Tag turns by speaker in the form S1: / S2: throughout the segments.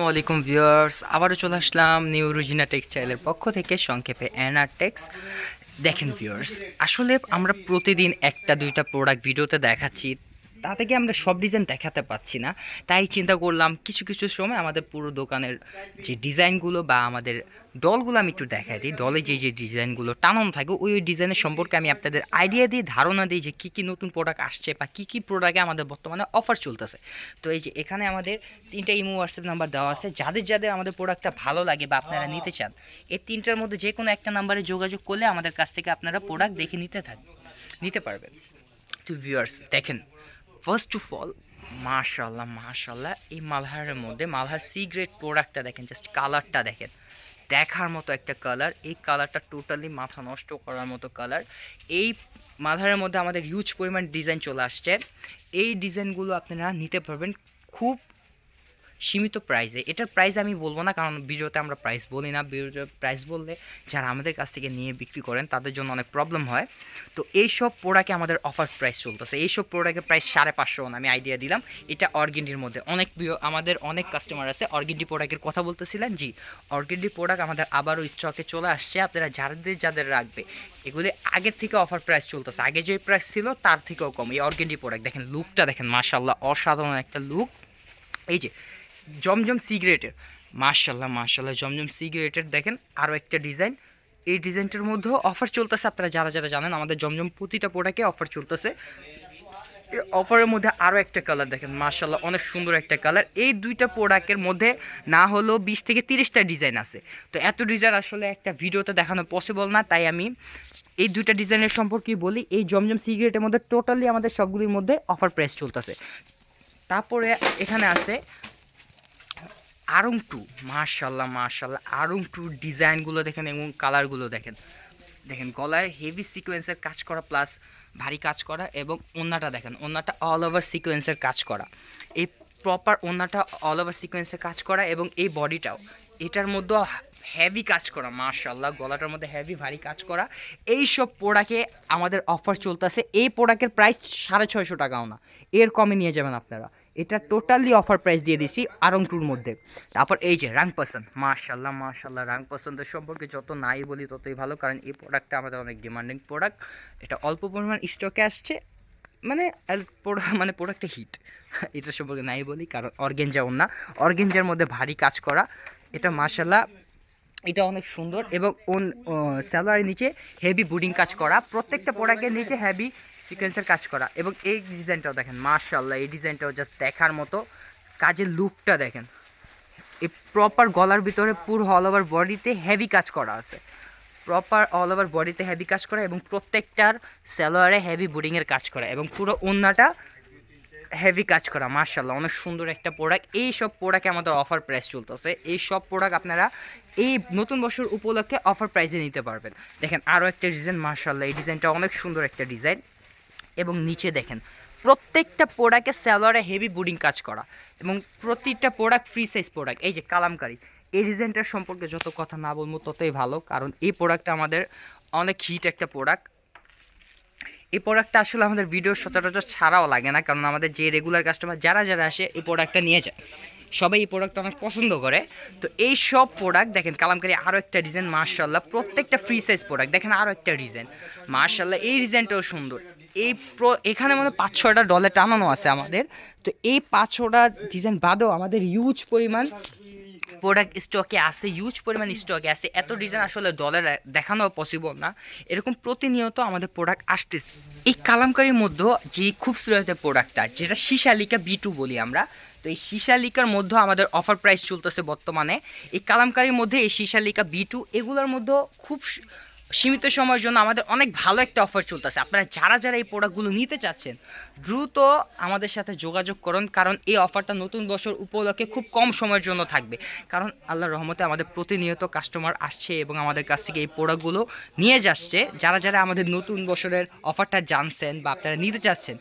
S1: আসসালামাইকুম ভিউয়ার্স, আবারও চলে আসলাম নিউ রুজিনা টেক্সটাইলের পক্ষ থেকে সংক্ষেপে অ্যানার টেক্স দেখেন ভিউয়ার্স, আসলে আমরা প্রতিদিন একটা দুইটা প্রোডাক্ট ভিডিওতে দেখাচ্ছি। তা থেকে আমরা সব ডিজাইন দেখাতে পাচ্ছি না? তাই চিন্তা করলাম কিছু কিছু সময় আমাদের পুরো দোকানের যে ডিজাইনগুলো বা আমাদের ডলগুলো আমি একটু দেখাই দিই। ডলে যে যে ডিজাইনগুলো টানানো থাকে, ওই ওই ডিজাইনের সম্পর্কে আমি আপনাদের আইডিয়া দিই, ধারণা দিই যে কী কী নতুন প্রোডাক্ট আসছে বা কী কী প্রোডাক্টে আমাদের বর্তমানে অফার চলতেছে। তো এই যে এখানে আমাদের তিনটা ইমো হোয়াটসঅ্যাপ নাম্বার দেওয়া আছে। যাদের যাদের আমাদের প্রোডাক্টটা ভালো লাগে বা আপনারা নিতে চান, এই তিনটার মধ্যে যে কোনো একটা নাম্বারে যোগাযোগ করলে আমাদের কাছ থেকে আপনারা প্রোডাক্ট দেখে নিতে থাকবেন নিতে পারবেন। তো ভিউয়ার্স দেখেন ফার্স্ট অফ অল মাশাল্লাহ মাশাল্লাহ এই মালহারের মধ্যে, মালহার সিগ্রেট প্রোডাক্টটা দেখেন জাস্ট কালারটা দেখেন। দেখার মতো একটা কালার এই কালারটা টোটালি মাথা নষ্ট করার মতো কালার এই মালহারের মধ্যে আমাদের হিউজ পরিমাণ ডিজাইন চলে আসছে। এই ডিজাইনগুলো আপনারা নিতে পারবেন খুব সীমিত প্রাইসে এটার প্রাইস আমি বলব না, কারণ ভিডিওতে আমরা প্রাইস বলি না। ভিডিওতে প্রাইস বললে যারা আমাদের কাছ থেকে নিয়ে বিক্রি করেন, তাদের জন্য অনেক প্রবলেম হয়। তো এইসব প্রোডাক্টে আমাদের অফার প্রাইস চলতেছে। এইসব প্রোডাক্টের প্রাইস সাড়ে পাঁচশো আমি আইডিয়া দিলাম। এটা অর্গেন্ডির মধ্যে। অনেক আমাদের অনেক কাস্টমার আছে। অর্গেন্ডি প্রোডাক্টের কথা বলতেছিলেন জি। অর্গেন্ডি প্রোডাক্ট আমাদের আবারও স্টকে চলে আসছে। আপনারা যাদের যাদের রাখবে, এগুলি আগের থেকে অফার প্রাইস চলতেছে। আগে যে প্রাইস ছিল, তার থেকেও কম। এই অর্গেন্ডি প্রোডাক্ট দেখেন লুকটা দেখেন মাশাল্লাহ অসাধারণ একটা লুক এই যে জমজম সিগারেটের মার্শাল্লাহ মার্শাল্লাহ জমজম সিগারেটের দেখেন আরও একটা ডিজাইন এই ডিজাইনটার মধ্যেও অফার চলতেছে। আপনারা যারা যারা জানেন, আমাদের জমজম প্রতিটা প্রোডাক্টে অফার চলতেছে। অফারের মধ্যে আরও একটা কালার দেখেন। মার্শাল্লাহ অনেক সুন্দর একটা কালার এই দুইটা প্রোডাক্টের মধ্যে না হলেও বিশ থেকে তিরিশটা ডিজাইন আছে। তো এত ডিজাইন আসলে একটা ভিডিওতে দেখানো পসিবল না। তাই আমি এই দুইটা ডিজাইনের সম্পর্কে বলি। এই জমজম সিগারেটের মধ্যে টোটালি আমাদের সবগুলির মধ্যে অফার প্রাইস চলতেছে। তারপরে এখানে আছে আরং টু মার্শাল্লাহ মার্শাল্লাহ আরং টু ডিজাইনগুলো দেখেন এবং কালারগুলো দেখেন। দেখেন, গলায় হেভি সিকোয়েন্সের কাজ করা প্লাস ভারী কাজ করা এবং ওন্নাটা দেখেন, ওন্নাটা অল ওভার সিকোয়েন্সের কাজ করা। এই প্রপার ওন্নাটা অল ওভার সিকোয়েন্সের কাজ করা এবং এই বডিটাও এটার মধ্যেও হেভি কাজ করা মার্শাল্লাহ গলাটার মধ্যে হেভি ভারী কাজ করা। এই সব প্রোডাক্টে আমাদের অফার চলতেছে। এই প্রোডাক্টের প্রাইস সাড়ে ছয়শো টাকাও না এর কমে নিয়ে যাবেন আপনারা। এটা টোটালি অফার প্রাইস দিয়ে দিছি আরং টুর মধ্যে। তারপর এই যে রাং পাসন মার্শাল্লাহ মার্শাল্লাহ রাং পছন্দের সম্পর্কে যত নাই বলি ততই ভালো, কারণ এই প্রোডাক্টটা আমাদের অনেক ডিমান্ডিং প্রোডাক্ট এটা অল্প পরিমাণ স্টকে আসছে মানে মানে প্রোডাক্টটা হিট এটা সম্পর্কে নাই বলি, কারণ অর্গেঞ্জা না। অর্গেঞ্জার মধ্যে ভারী কাজ করা। এটা মার্শাল্লাহ এটা অনেক সুন্দর এবং ওন স্যালোয়ারের নিচে হেভি বুডিং কাজ করা। প্রত্যেকটা প্রোডাক্টের নিচে হেভি সিকোয়েন্সের কাজ করা। এবং এই ডিজাইনটাও দেখেন মার্শাল্লাহ এই ডিজাইনটাও জাস্ট দেখার মতো। কাজের লুকটা দেখেন। এই প্রপার গলার ভিতরে পুরো অল ওভার বডিতে হেভি কাজ করা আছে। প্রপার অল ওভার বডিতে হেভি কাজ করা এবং প্রত্যেকটার স্যালোয়ারে হেভি বুডিংয়ের কাজ করা এবং পুরো ওন্নাটা হেভি কাজ করা মার্শাল্লাহ অনেক সুন্দর একটা প্রোডাক্ট এই সব প্রোডাক্টে আমাদের অফার প্রাইস চলতেছে। এই সব প্রোডাক্ট আপনারা এই নতুন বছর উপলক্ষে অফার প্রাইসে নিতে পারবেন। দেখেন আরও একটা ডিজাইন মার্শাল্লাহ এই ডিজাইনটা অনেক সুন্দর একটা ডিজাইন এবং নিচে দেখেন, প্রত্যেকটা প্রোডাক্টে স্যালোয়ারে হেভি বুডিং কাজ করা। এবং প্রতিটা প্রোডাক্ট ফ্রি সাইজ প্রোডাক্ট এই যে কালামকারি, এই ডিজাইনটার সম্পর্কে যত কথা না বলব ততই ভালো। কারণ এই প্রোডাক্টটা আমাদের অনেক হিট একটা প্রোডাক্ট এই প্রোডাক্টটা আসলে আমাদের ভিডিও সচরাচর ছাড়াও লাগে না, কারণ আমাদের যে রেগুলার কাস্টমার যারা যারা আসে এই প্রোডাক্টটা নিয়ে যায়। সবাই এই প্রোডাক্টটা অনেক পছন্দ করে। তো এই সব প্রোডাক্ট দেখেন কালামকারি আরও একটা ডিজাইন মার্শাল্লাহ প্রত্যেকটা ফ্রি সাইজ প্রোডাক্ট দেখেন আরও একটা ডিজাইন মার্শাল্লাহ এই ডিজাইনটাও সুন্দর। এই প্রো এখানে মানে পাঁচ ছটা ডলে টানানো আছে আমাদের। তো এই পাঁচ ছটা ডিজাইন বাদেও আমাদের ইউজ পরিমাণ প্রোডাক্ট স্টকে আছে ইউজ পরিমাণ স্টকে আছে, এত ডিজাইন আসলে দলের দেখানো পসিবল না। এরকম প্রতিনিয়ত আমাদের প্রোডাক্ট আসতেছে। এই কালামকারির মধ্যে যে খুবসুরত প্রোডাক্টটা যেটা সিসালিকা বি টু বলি আমরা, তো এই শিশালিকার মধ্যে আমাদের অফার প্রাইস চলতেছে বর্তমানে। এই কালামকারির মধ্যে এই সিসালিকা বি টু এগুলোর মধ্যে খুব সীমিত সময়ের জন্য আমাদের অনেক ভালো একটা অফার চলতেছে। আপনারা যারা যারা এই প্রোডাক্টগুলো নিতে চাচ্ছেন, দ্রুত আমাদের সাথে যোগাযোগ করুন, কারণ এই অফারটা নতুন বছর উপলক্ষে খুব কম সময়ের জন্য থাকবে। কারণ আল্লাহর রহমতে আমাদের প্রতিনিয়ত কাস্টমার আসছে এবং আমাদের কাছ থেকে এই প্রোডাক্টগুলো নিয়ে যাচ্ছে। যারা যারা আমাদের নতুন বছরের অফারটা জানছেন বা আপনারা নিতে চাচ্ছেন,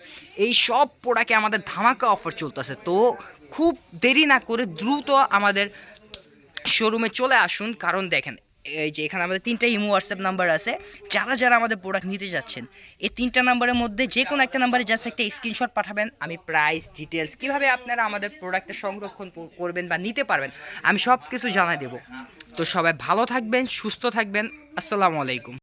S1: এই সব প্রোডাক্টে আমাদের ধামাকা অফার চলতেছে। তো খুব দেরি না করে দ্রুত আমাদের শোরুমে চলে আসুন। কারণ দেখেন এই যে এখানে আমাদের তিনটা ইমো হোয়াটসঅ্যাপ নাম্বার আছে, যারা যারা আমাদের প্রোডাক্ট নিতে যাচ্ছেন, এই তিনটা নাম্বারের মধ্যে যে কোনো একটা নাম্বারে জাস্ট একটা স্ক্রিনশট পাঠাবেন, আমি প্রাইস ডিটেলস কীভাবে আপনারা আমাদের প্রোডাক্টের সংরক্ষণ করবেন বা নিতে পারবেন, আমি সব কিছু জানাই দেবো। তো সবাই ভালো থাকবেন, সুস্থ থাকবেন, আসসালামু আলাইকুম।